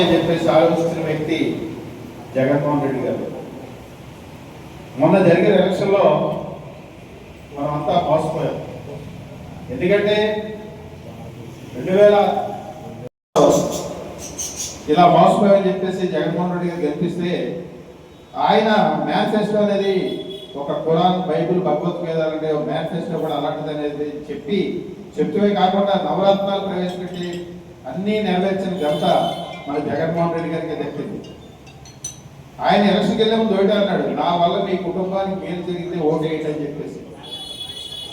అని చెప్పేసి ఆలోచిస్తున్న వ్యక్తి జగన్మోహన్ రెడ్డి గారు. మొన్న జరిగిన ఎలక్షన్లో అంతా మోసపోయాం. ఎందుకంటే రెండు వేల ఇలా మోసపోయామని చెప్పేసి జగన్మోహన్ రెడ్డి గారు గెలిపిస్తే ఆయన మేనిఫెస్టో అనేది ఒక కురాన్ బైబిల్ భగవద్గీత అంటే మేనిఫెస్టో కూడా అలాంటిది అనేది చెప్పి చెప్తూనే కాకుండా నవరత్నాలు ప్రవేశపెట్టి అన్నీ నెరవేర్చిన ఘనత మన జగన్మోహన్ రెడ్డి గారికి దక్కింది ఆయన ఎలక్షన్కి వెళ్ళే ముందు ఒకటే అన్నాడు నా వల్ల మీ కుటుంబానికి మేలు జరిగితే ఓటేయండి అని చెప్పేసి.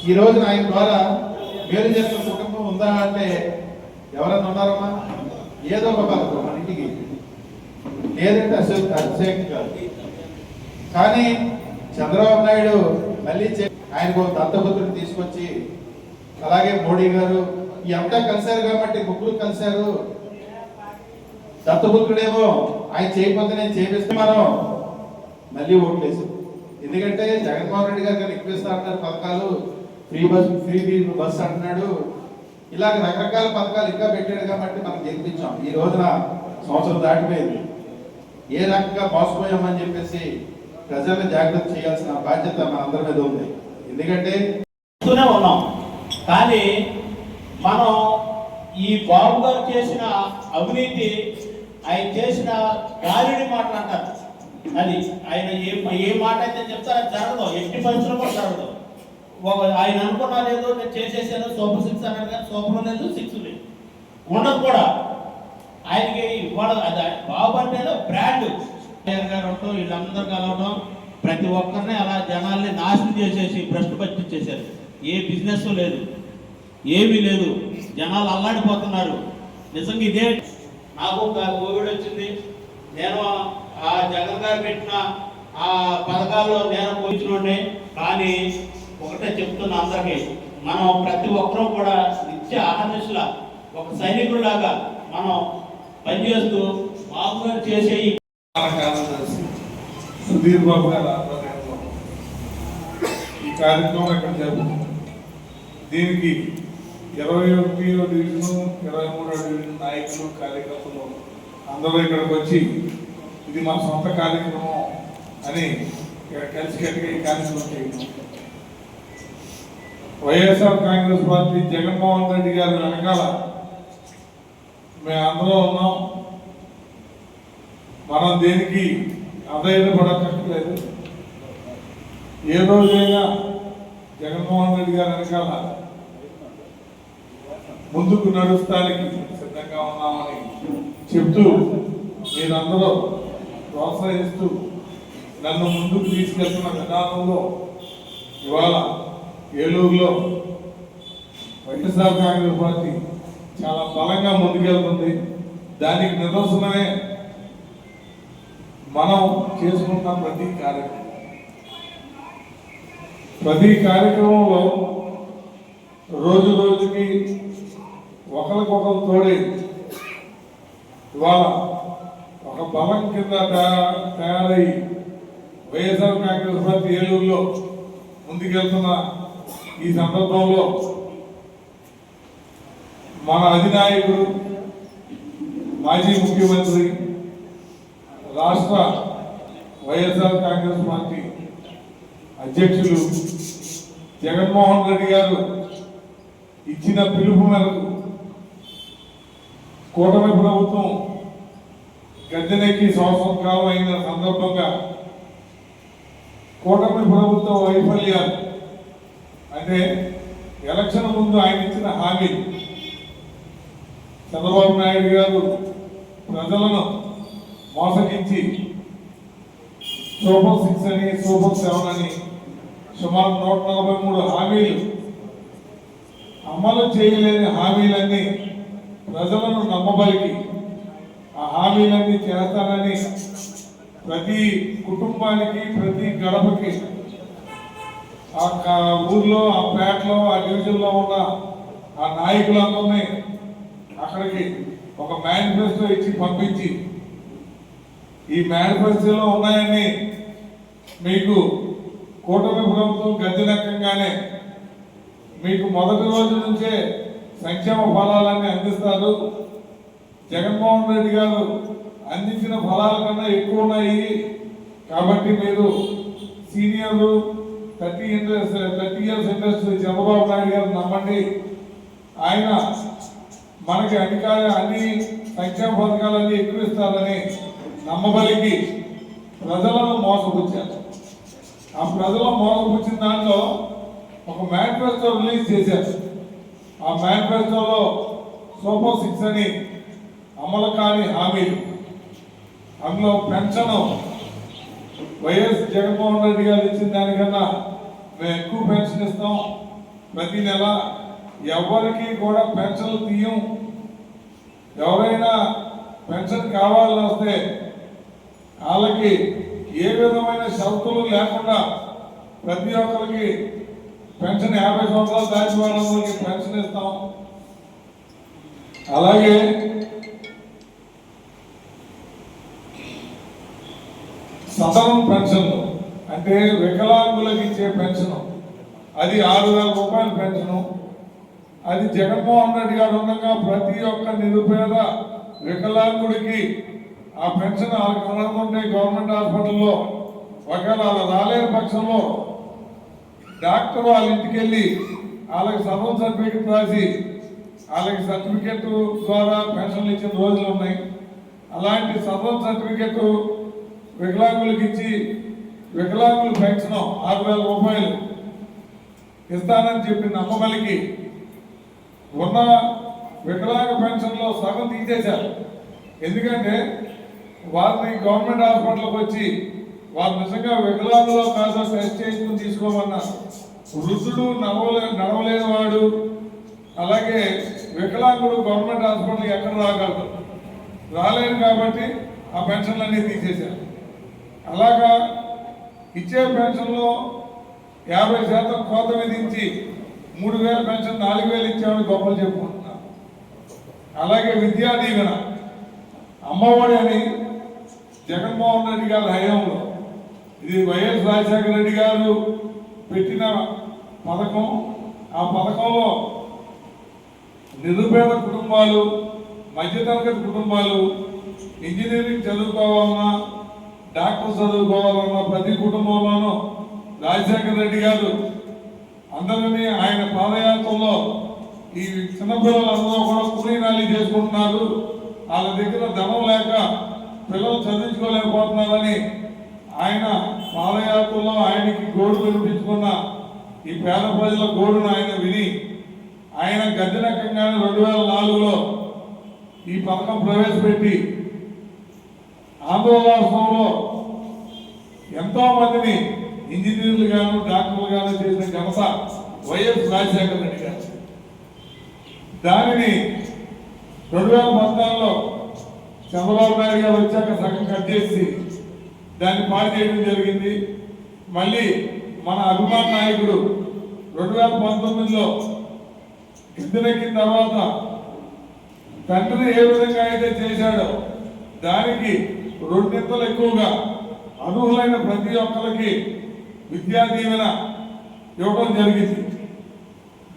ఈ రోజు ఆయన ద్వారా మేలు చేస్తున్న కుటుంబం ఉందా అంటే ఎవరన్నా ఉన్నారమ్మా? ఏదో ఒక పథకం మన ఇంటికి. లేదంటే అసలు అభిషేకం కాదు కానీ చంద్రబాబు నాయుడు మళ్ళీ చే- ఆయనకు ఒక దత్తపుత్రుని తీసుకొచ్చి అలాగే మోడీ గారు ఈ అంతా కలిశారు కాబట్టి ముగ్గురు కలిశారు. దత్తపుత్రుడేమో ఆయన చేయకపోతే నేను చేపిస్తే మనం మళ్ళీ ఓట్లేసాం ఎందుకంటే జగన్మోహన్ రెడ్డి గారు కానీ ఎక్కువ ఇస్తా అంటున్నారు పథకాలు. ఫ్రీ బస్ ఫ్రీ బస్ అంటున్నాడు. ఇలాగ రకరకాల పథకాలు ఇంకా పెట్టాడు కాబట్టి మనం గెలిపించాం ఈ రోజున సంవత్సరం దాటిపోయింది. ఏ రకంగా మోసపోయామని చెప్పేసి ప్రజలను జాగ్రత్త చేయాల్సిన బాధ్యత మన అందరి మీద ఉంది. ఎందుకంటే ఉన్నాం. కానీ మనం ఈ బాబు గారు చేసిన అవినీతి ఆయన చేసిన గాలిని మాటలు అంటారు. అది ఆయన ఏ ఏ మాట అయితే చెప్తారో అది జరగదు. ఎట్టి పరిస్థితుల్లో కూడా జరగదు. ఒక ఆయన అనుకున్నా లేదు నేను చేసేసాను సూపర్ సిక్స్ అన్నాడు కానీ సూపర్ లేదు సిక్స్ లేదు. ఉండదు కూడా. ఆయనకి ఇవాళ అది బాబు అంటేనే బ్రాండ్. గారు ఉండటం వీళ్ళందరూ కలవడం ప్రతి ఒక్కరిని అలా జనాల్ని నాశనం చేసేసి భ్రష్టు పట్టించేశారు. ఏ బిజినెస్ లేదు. ఏమీ లేదు. జనాలు అల్లాడిపోతున్నారు. నిజంగా ఇదే నాకు ఒక కోవిడ్ వచ్చింది. నేను ఆ జగన్ గారు పెట్టిన ఆ పథకాల్లో నేను పోయించుకోండి కానీ ఒకటే చెప్తున్నా అందరికీ మనం ప్రతి ఒక్కరూ కూడా నిత్య ఆహర్నిశల ఒక సైనికుడిలాగా మనం పనిచేస్తూ మామూలుగా చేసే సుధీర్ బాబు గారు ఈ కార్యక్రమం ఇక్కడ జరుగుతుంది? దీనికి ఇరవై ఒకటో డివిజన్ ఇరవై మూడో డివిజన్ నాయకులు కార్యకర్తలు అందరూ ఇక్కడికి వచ్చి ఇది మా సొంత కార్యక్రమం అని ఇక్కడ కలిసికట్టుగా ఈ కార్యక్రమం చేయడం. YSR Congress party Jaganmohan Reddy గారి వెనకాల మేము ఉన్నాం. మనం దేనికి అధైర్యపడక్కర్లేదు ఏ రోజైనా జగన్మోహన్ రెడ్డి గారి వెనకాల ముందుకు నడుస్తానికి సిద్ధంగా ఉన్నామని చెప్తూ మీరందరూ ప్రోత్సహిస్తూ నన్ను ముందుకు తీసుకెళ్తున్న విధానంలో ఇవాళ ఏలూరులో వైఎస్ఆర్ కాంగ్రెస్ పార్టీ చాలా బలంగా ముందుకెళ్తుంది. దానికి నిదర్శనమే మనం చేసుకుంటున్న ప్రతి కార్యక్రమం. ప్రతి కార్యక్రమంలో రోజు రోజుకి ఒకరికొకరు తోడైంది. ఇవాళ ఒక బలం కింద తయారై వైఎస్ఆర్ కాంగ్రెస్ పార్టీ ఏలూరులో ముందుకెళ్తున్న ఈ సందర్భంలో మన అధినాయకుడు మాజీ ముఖ్యమంత్రి రాష్ట్ర వైఎస్ఆర్ కాంగ్రెస్ పార్టీ అధ్యక్షులు జగన్మోహన్ రెడ్డి గారు ఇచ్చిన పిలుపు మేరకు కూటమి ప్రభుత్వం గద్దెనెక్కి సంవత్సరం కాలం అయిన సందర్భంగా కూటమి ప్రభుత్వ వైఫల్యాలు అంటే ఎలక్షన్ ముందు ఆయన ఇచ్చిన హామీ చంద్రబాబు నాయుడు గారు ప్రజలను మోసగించి సూపర్ సిక్స్ అని సూపర్ సెవెన్ అని సుమారు నూట నలభై మూడు హామీలు అమలు చేయలేని హామీలన్నీ ప్రజలను నమ్మబలికి. ఆ హామీలన్నీ చేస్తానని ప్రతి కుటుంబానికి ప్రతి గడపకి ఆ ఊర్లో ఆ పేటలో ఆ డివిజన్లో ఉన్న ఆ నాయకులందరినీ అక్కడికి ఒక మేనిఫెస్టో ఇచ్చి పంపించి ఈ మేనిఫెస్టోలో ఉన్నాయని మీకు కూటమి ప్రభుత్వం గద్దెనెక్కగానే మీకు మొదటి రోజు నుంచే సంక్షేమ ఫలాలన్నీ అందిస్తారు. జగన్మోహన్ రెడ్డి గారు అందించిన ఫలాల కన్నా ఎక్కువ ఉన్నాయి. కాబట్టి మీరు సీనియర్లు thirty interest thirty years interest Chandrababu Naidu garu నమ్మండి. ఆయన మనకి అధికార అన్ని సంక్షేమ పథకాలన్నీ ఎక్కువ ఇస్తారని నమ్మబలికి ప్రజలను మోసపుచ్చారు. ఆ ప్రజలు మోసపుచ్చిన దాంట్లో ఒక మేనిఫెస్టో రిలీజ్ చేశారు. ఆ మేనిఫెస్టోలో సూపర్ సిక్స్ అని అమలు కాని హామీలు. అందులో పెన్షన్ వైఎస్ జగన్మోహన్ రెడ్డి గారు ఇచ్చిన దానికన్నా మేము ఎక్కువ పెన్షన్ ఇస్తాం. ప్రతి నెల ఎవరికి కూడా పెన్షన్లు తీయం. ఎవరైనా పెన్షన్ కావాలని వస్తే వాళ్ళకి ఏ విధమైన షరతులు లేకుండా ప్రతి ఒక్కరికి పెన్షన్ యాభై సంవత్సరాలు దాటి వాళ్ళకి పెన్షన్ ఇస్తాం. అలాగే సదనం పెన్షన్ అంటే వికలాంగులకు ఇచ్చే పెన్షన్. అది ఆరు వేల రూపాయల పెన్షన్. అది జగన్మోహన్ రెడ్డి గారు ఉండగా ప్రతి ఒక్క నిరుపేద వికలాంగుడికి ఆ పెన్షన్ వాళ్ళకి అందనుకుంటే గవర్నమెంట్ హాస్పిటల్లో ఒకవేళ అలా రాలేని పక్షంలో డాక్టర్ వాళ్ళ ఇంటికి వెళ్ళి వాళ్ళకి సర్వం సర్టిఫికెట్ రాసి వాళ్ళకి సర్టిఫికెట్ ద్వారా పెన్షన్లు ఇచ్చిన రోజులు ఉన్నాయి. అలాంటి సర్వం సర్టిఫికెట్ వికలాంగులకు ఇచ్చి వికలాంగులు పెన్షన్ ఆరు వేల రూపాయలు ఇస్తానని చెప్పి నమ్మబలికి ఉన్న వికలాంగ పెన్షన్లో సగం తీసేశారు. ఎందుకంటే వారిని గవర్నమెంట్ హాస్పిటల్కి వచ్చి వారు నిజంగా వికలాంగులో కాదో టెస్ట్ చేసుకుని తీసుకోమన్నారు. వృద్ధుడు నడవలే నడవలేని వాడు అలాగే వికలాంగుడు గవర్నమెంట్ హాస్పిటల్ ఎక్కడ రాగలరు రాలేరు కాబట్టి ఆ పెన్షన్లన్నీ తీసేశారు. అలాగా ఇచ్చే పెన్షన్లో యాభై శాతం కోత విధించి మూడు వేల పెన్షన్ నాలుగు వేలు ఇచ్చామని గొప్పలు చెప్పుకుంటున్నారు. అలాగే విద్యా దీవెన అమ్మఒడి అని జగన్మోహన్ రెడ్డి గారి హయాంలో ఇది వైఎస్ రాజశేఖర రెడ్డి గారు పెట్టిన పథకం. ఆ పథకంలో నిరుపేద కుటుంబాలు మధ్యతరగతి కుటుంబాలు ఇంజనీరింగ్ చదువుకోవాలన్నా డాక్టర్ చదువుకోవాలన్నా ప్రతి కుటుంబంలోనూ రాజశేఖర రెడ్డి గారు అందరినీ ఆయన పాదయాత్రలో ఈ చిన్నపిల్లలందరూ కూడా కూలీ చేసుకుంటున్నారు. వాళ్ళ దగ్గర ధనం లేక పిల్లలు చదివించుకోలేకపోతున్నారని ఆయన పాలయాత్రలో ఆయనకి గోడు వినిపించుకున్న ఈ పేద ప్రజల గోడును ఆయన విని ఆయన గద్దెనకంగానే రెండు వేల నాలుగులో ఈ పథకం ప్రవేశపెట్టి ఆంధ్ర ఎంతోమందిని ఎంతో మందిని ఇంజనీర్లు గాను డాక్టర్లు గాను చేసిన ఘనత వైఎస్ రాజశేఖర రెడ్డి గారు. దానిని రెండు వేల పద్నాలుగులో చంద్రబాబు నాయుడు గారు వచ్చాక సగం కట్ చేసి దాన్ని పాడు చేయడం జరిగింది. మళ్ళీ మన అభిమాన నాయకుడు రెండు వేల పంతొమ్మిదిలో గిద్దెనెక్కిన తర్వాత తండ్రి ఏ విధంగా అయితే చేశాడో దానికి రెండింతలు ఎక్కువగా అర్హులైన ప్రతి ఒక్కరికి విద్యా దీవెన ఇవ్వడం జరిగింది.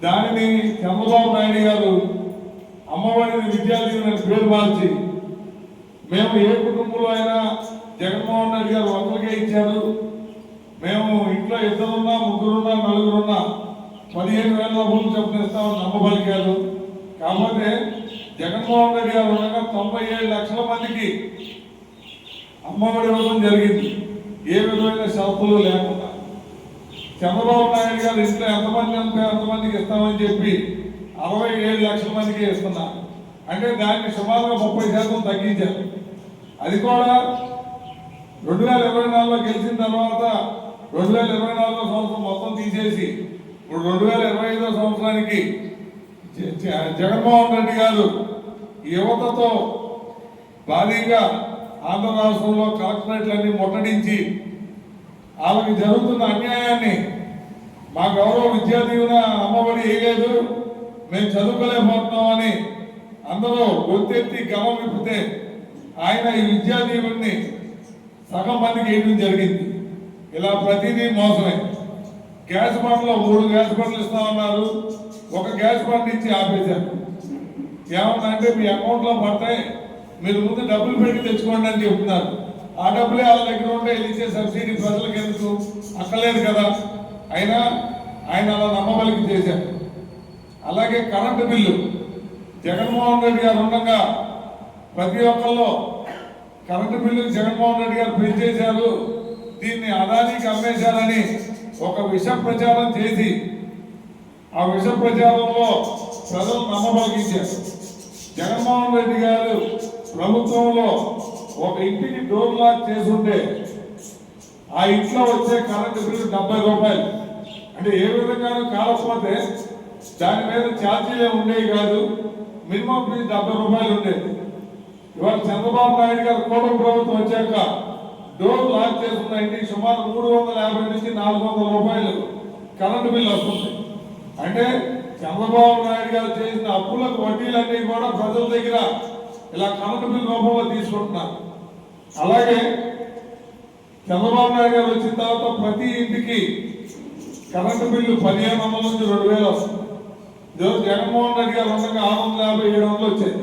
దానిని చంద్రబాబు నాయుడు గారు అమ్మవారిని విద్యా దీవెన పేరు మార్చి మేము ఏ కుటుంబంలో అయినా జగన్మోహన్ రెడ్డి గారు ఒకరికే ఇచ్చారు. మేము ఇంట్లో ఇద్దరున్నా ముగ్గురున్నా నలుగురున్నా పదిహేను వేల డబ్బులు చొప్పున ఇస్తామని నమ్మబలికారు. కాకపోతే జగన్మోహన్ రెడ్డి గారు ఉండగా తొంభై ఏడు లక్షల మందికి అమ్మఒడి ఇవ్వడం జరిగింది. ఏ విధమైన షరతులు లేకుండా. చంద్రబాబు నాయుడు గారు ఇంట్లో ఎంతమంది ఉంటే అంతమందికి ఇస్తామని చెప్పి అరవై ఏడు లక్షల మందికి ఇస్తున్నారు. అంటే దాన్ని సుమారుగా ముప్పై శాతం తగ్గించారు. అది కూడా రెండు వేల ఇరవై నాలుగులో గెలిచిన తర్వాత రెండు వేల ఇరవై నాలుగో సంవత్సరం మొత్తం తీసేసి ఇప్పుడు రెండు వేల ఇరవై ఐదో సంవత్సరానికి జగన్మోహన్ రెడ్డి గారు యువతతో భారీగా ఆంధ్ర రాష్ట్రంలో కలెక్టరేట్లన్నీ ముట్టడించి వాళ్ళకి జరుగుతున్న అన్యాయాన్ని మా గౌరవ విద్యా అమ్మఒడి వేయలేదు మేము చదువుకోలేకపోతున్నామని అందరూ ఒత్తెత్తి గమం విప్పితే ఆయన ఈ విద్యా దీవెన్ని సగం మందికి వేయడం జరిగింది? ఇలా ప్రతిదీ మోసమే. గ్యాస్ బండ్లో మూడు గ్యాస్ బండ్లు ఇస్తామన్నారు. ఒక గ్యాస్ బండ్ ఇచ్చి ఆపేశారు. ఏమన్నంటే మీ అకౌంట్లో పడతాయి. మీరు ముందు డబ్బులు పెట్టి తెచ్చుకోండి అని చెప్తున్నారు. ఆ డబ్బులే వాళ్ళ దగ్గర ఉంటే ఇచ్చే సబ్సిడీ ప్రజలకు ఎందుకు? అక్కలేదు కదా. అయినా ఆయన అలా నమ్మబలికి చేశారు. అలాగే కరెంటు బిల్లు. జగన్మోహన్ రెడ్డి గారు ఉండగా ప్రతి ఒక్కళ్ళు కరెంటు బిల్లు జగన్మోహన్ రెడ్డి గారు పెంచేశారు దీన్ని అదానికి అమ్మేశారని ఒక విష ప్రచారం చేసి ఆ విష ప్రచారంలో ప్రజలు నమ్మబలిగించారు. జగన్మోహన్ రెడ్డి గారు ప్రభుత్వంలో ఒక ఇంటికి డోర్ లాక్ చేసుంటే ఆ ఇంట్లో వచ్చే కరెంటు బిల్లు డెబ్బై రూపాయలు. అంటే ఏ విధంగానూ కాకపోతే దాని మీద ఛార్జీలే ఉండేవి కాదు. మినిమం బిల్ డెబ్బై రూపాయలు ఉండేది. ఇవాళ చంద్రబాబు నాయుడు గారు కూడా ప్రభుత్వం వచ్చాక డోర్ లాక్ చేస్తుందంటే సుమారు మూడు వందల యాభై నుంచి నాలుగు వందల రూపాయలు కరెంటు బిల్లు వస్తుంది. అంటే చంద్రబాబు నాయుడు గారు చేసిన అప్పులకు వడ్డీలన్నీ కూడా ప్రజల దగ్గర ఇలా కరెంటు బిల్లు రూపంలో తీసుకుంటున్నారు. అలాగే చంద్రబాబు నాయుడు గారు వచ్చిన తర్వాత ప్రతి ఇంటికి కరెంటు బిల్లు పదిహేను వందల నుంచి రెండు వేలు వస్తుంది. జగన్మోహన్ రెడ్డి గారు ఉండగా ఆరు వందల యాభై ఏడు వందలు వచ్చాయి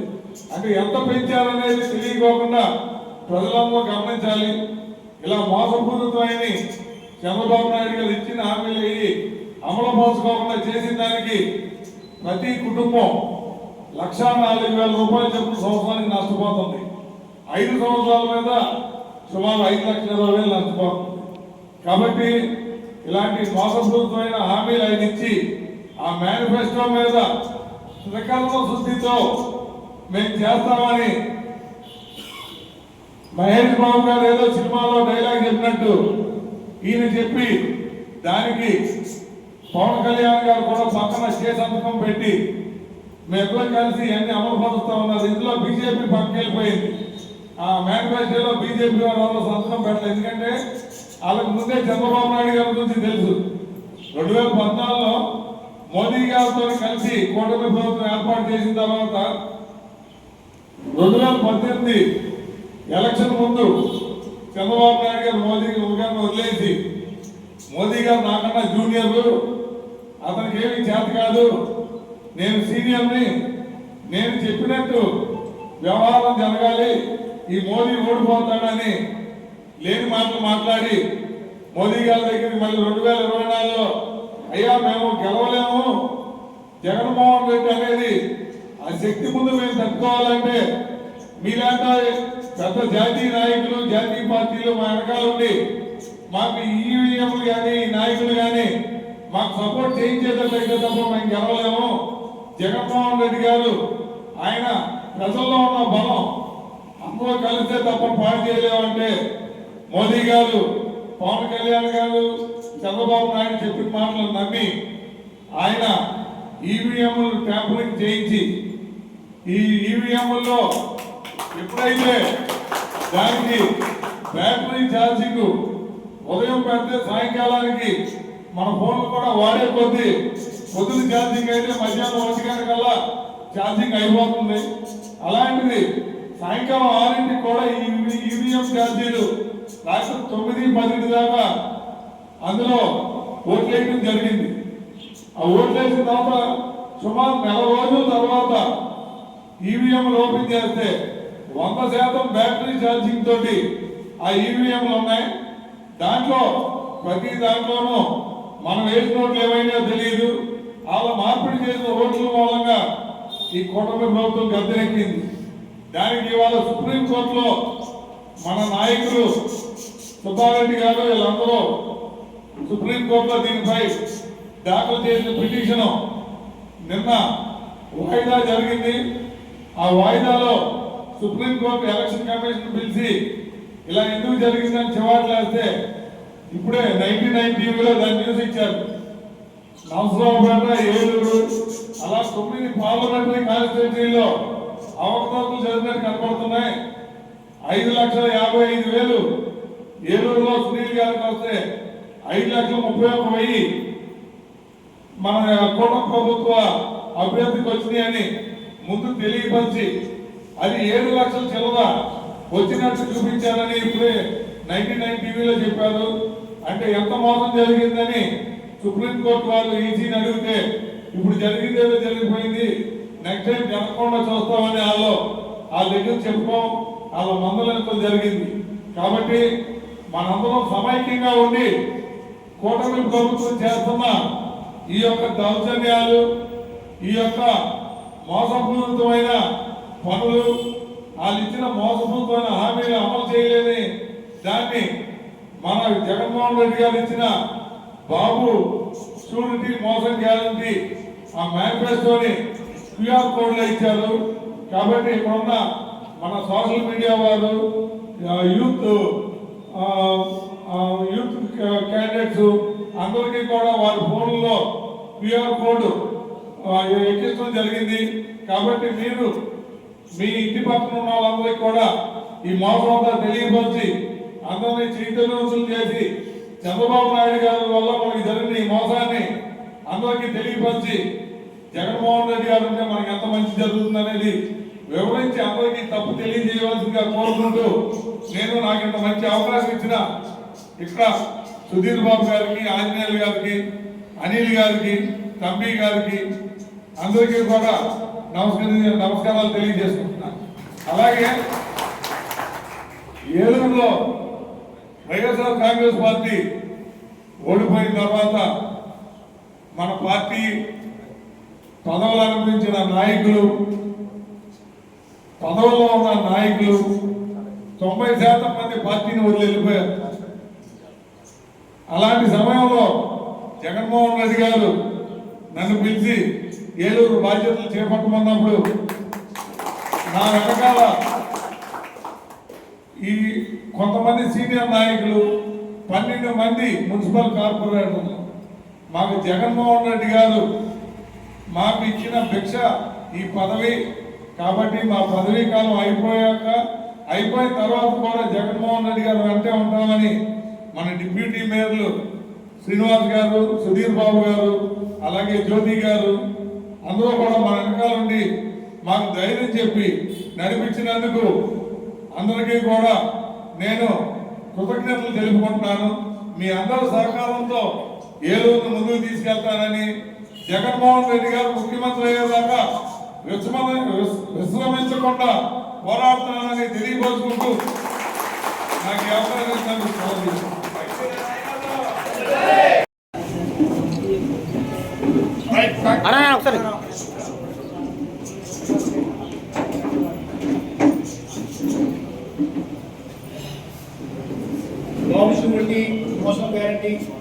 అంటే ఎంత పెంచాలనేది తెలియకోకుండా ప్రజలందరూ గమనించాలి. ఇలా మోసపూరితమైన చంద్రబాబు నాయుడు గారు ఇచ్చిన హామీలు అయ్యి అమలు పరచుకోకుండా చేసిన దానికి ప్రతి కుటుంబం లక్షా నాలుగు వేల రూపాయలు చెప్పిన సంవత్సరానికి నష్టపోతుంది. ఐదు సంవత్సరాల మీద సుమారు ఐదు లక్షల ఇరవై వేలు నష్టపోతుంది. కాబట్టి ఇలాంటి మోసపూరితమైన హామీలు ఆయన ఇచ్చి ఆ మేనిఫెస్టో మీద త్రికరణ శుద్ధితో మేము చేస్తామని మహేష్ బాబు గారు ఏదో సినిమాలో డైలాగ్ చెప్పినట్టు ఈయన చెప్పి దానికి పవన్ కళ్యాణ్ గారు కూడా పక్కన స్టే సంతకం పెట్టి మేము కలిసి అన్ని అమలు పరుస్తా ఉన్నారు. ఇందులో బీజేపీ పక్కకి వెళ్ళిపోయింది. ఆ మేనిఫెస్టోలో బీజేపీ వారు సంతకం పెట్టలేదు. ఎందుకంటే వాళ్ళకి ముందే చంద్రబాబు నాయుడు గారి గురించి తెలుసు. రెండు వేల పద్నాలుగులో మోదీ గారితో కలిసి కూటమి ప్రభుత్వం ఏర్పాటు చేసిన తర్వాత రెండు వేల పద్దెనిమిది ఎలక్షన్ ముందు చంద్రబాబు నాయుడు గారు మోదీ గారిని వదిలేసి మోదీ గారు నాకన్నా జూనియర్లు అతనికి ఏమి చేత కాదు. నేను సీనియర్ని నేను చెప్పినట్టు వ్యవహారం జరగాలి ఈ మోదీ ఓడిపోతాడని లేని మాటలు మాట్లాడి మోదీ గారి దగ్గరికి మళ్ళీ రెండు వేల ఇరవై నాలుగులో అయ్యా మేము గెలవలేము. జగన్మోహన్ రెడ్డి అనేది ఆ శక్తి ముందు మేము తట్టుకోవాలంటే మీలాంటి పెద్ద జాతీయ నాయకులు జాతీయ పార్టీలు మా వెనకాల ఉండి మాకు ఈవీఎంలు కానీ నాయకులు కానీ మాకు సపోర్ట్ చేయించేటట్లయితే తప్ప మేము గెలవలేము. జగన్మోహన్ రెడ్డి గారు ఆయన ప్రజల్లో ఉన్న బలం అందరూ కలిస్తే తప్ప పాడు చేయలేమంటే మోదీ గారు పవన్ కళ్యాణ్ గారు చంద్రబాబు నాయుడు చెప్పిన మాటలు నమ్మి ఆయన ఈవీఎంలు ట్యాంపరింగ్ చేయించి ఈ ఈవీఎంలలో ఎప్పుడైతే దానికి బ్యాటరీ ఛార్జింగ్ ఉదయం పెడితే సాయంకాలానికి మన ఫోన్లు కూడా వాడే కొద్దీ పొద్దున ఛార్జింగ్ అయితే మధ్యాహ్నం ఒకటి గంట కల్లా ఛార్జింగ్ అయిపోతుంది. అలాంటిది సాయంకాలం ఆరింటికి కూడా ఈ ఈవీఎం ఛార్జీలు రాత్రి తొమ్మిది పదింటి దాకా అందులో ఓట్లేయడం జరిగింది. ఆ ఓట్లేసిన తర్వాత సుమారు నెల రోజుల తర్వాత ఈవీఎంలు ఓపెన్ చేస్తే వంద శాతం బ్యాటరీ ఛార్జింగ్ తోటి ఆ ఈవీఎంలు ఉన్నాయి. దాంట్లో ప్రతి దాంట్లోనూ మనం వేసిన ఓట్లు ఏమైనా తెలియదు. వాళ్ళ మార్పిడి చేసిన ఓట్ల మూలంగా ఈ కూటమి ప్రభుత్వం గద్దెనెక్కింది. దానికి ఇవాళ సుప్రీంకోర్టులో మన నాయకులు సుబ్బారెడ్డి గారు వీళ్ళందరూ సుప్రీంకోర్టులో దీనిపై దాఖలు చేసిన పిటిషన్ నిన్న వాయిదా జరిగింది. ఆ వాయిదాలో సుప్రీంకోర్టు ఎలక్షన్ కమిషన్ పిలిచి ఇలా ఎందుకు జరిగిందని చివాట్లేస్తే ఇప్పుడే నైన్టీ నైన్ టీవీలో దాని న్యూస్ ఇచ్చారు. నవసరావుపేట ఏలూరు అలా తొమ్మిది పార్లమెంటరీ కాన్స్టిట్యూన్సీలో అవకతవకలు జరిగినట్టు కనపడుతున్నాయి. ఐదు లక్షల యాభై ఐదు వేలు ఏలూరులో సునీల్ గారికి వస్తే ఐదు లక్షల ముప్పై ఒక్క వెయ్యి మన కూటమి ప్రభుత్వ అభ్యర్థికి వచ్చినాయని ముందు తెలియపరిచి అది ఏడు లక్షల చిల్లర వచ్చినట్టు చూపించారని ఇప్పుడే నైన్టీ నైన్ టీవీలో చెప్పారు. అంటే ఎంత మోసం జరిగిందని సుప్రీంకోర్టు వాళ్ళు ఈసీని అడిగితే ఇప్పుడు జరిగిందేదో జరిగిపోయింది. నెక్స్ట్ టైం జరగకుండా చూస్తామని వాళ్ళు వాళ్ళ దగ్గర చెప్పుకోం వాళ్ళ మందలించడం జరిగింది. కాబట్టి మనందరం సమైక్యంగా ఉండి కూటమి ప్రభుత్వం చేస్తున్న ఈ యొక్క దౌర్జన్యాలు ఈ యొక్క మోసపూరితమైన పనులు వాళ్ళు ఇచ్చిన మోసపూరితమైన హామీలు అమలు చేయలేని దాన్ని మన జగన్మోహన్ రెడ్డి గారు ఇచ్చిన బాబు షూరిటీ మోసం గ్యారంటీ ఆ మేనిఫెస్టోని క్యూఆర్ కోడ్లో ఇచ్చారు. కాబట్టి ఇప్పుడున్న మన సోషల్ మీడియా వారు యూత్ యూత్ క్యాండిడేట్స్ అందరికీ కూడా వారి ఫోన్లో క్యూఆర్ కోడ్ ఎక్కించడం జరిగింది. కాబట్టి మీరు మీ ఇంటి పక్కన ఉన్న వాళ్ళందరికీ కూడా ఈ మోసం తెలియపరిచి అందరినీ చైతన్యవంతులు చేసి చంద్రబాబు నాయుడు గారి వల్ల మనకి జరిగిన ఈ మోసాన్ని అందరికీ తెలియపరిచి జగన్మోహన్ రెడ్డి గారు ఉంటే మనకి ఎంత మంచి జరుగుతుందనేది వివరించి అందరికీ తప్పు తెలియజేయవలసిందిగా కోరుకుంటూ నేను నాకు ఇంత మంచి అవకాశం ఇచ్చిన ఇక్కడ సుధీర్ బాబు గారికి ఆంజనేయులు గారికి అనిల్ గారికి తంబి గారికి అందరికీ కూడా నమస్కారం నమస్కారాలు తెలియజేసుకుంటున్నాను అలాగే ఏలూరులో వైఎస్ఆర్ కాంగ్రెస్ పార్టీ ఓడిపోయిన తర్వాత మన పార్టీ పదవులు అనుభవించిన నాయకులు పదవుల్లో ఉన్న నాయకులు తొంభై శాతం మంది పార్టీని వదిలి వెళ్ళిపోయారు. అలాంటి సమయంలో జగన్మోహన్ రెడ్డి గారు నన్ను పిలిచి ఏలూరు బాధ్యతలు చేపట్టమన్నప్పుడు నా వెనకాల ఈ కొంతమంది సీనియర్ నాయకులు పన్నెండు మంది మున్సిపల్ కార్పొరేటర్లు. మాకు జగన్మోహన్ రెడ్డి గారు మాకు ఇచ్చిన భిక్ష ఈ పదవి కాబట్టి మా పదవీ కాలం అయిపోయాక అయిపోయిన తర్వాత కూడా జగన్మోహన్ రెడ్డి గారు వెంటే ఉంటామని మన డిప్యూటీ మేయర్లు శ్రీనివాస్ గారు సుధీర్ బాబు గారు అలాగే జ్యోతి గారు అందులో కూడా మన వెనకాల ఉండి మాకు ధైర్యం చెప్పి నడిపించినందుకు అందరికీ కూడా నేను కృతజ్ఞతలు తెలుపుకుంటున్నాను. మీ అందరి సహకారంతో ఏ రోజు ముందుకు తీసుకెళ్తానని జగన్మోహన్ రెడ్డి గారు ముఖ్యమంత్రి అయ్యేదాకా విశ్రమ విశ్రమించకుండా పోరాడుతున్నానని తెలియపరుచుకుంటూ నాకు ఈ అవకాశం ఇచ్చినందుకు సెలవు తీసుకుంటున్నాను. అన్నా ఒకసారి బాబు షూరిటీ మోసం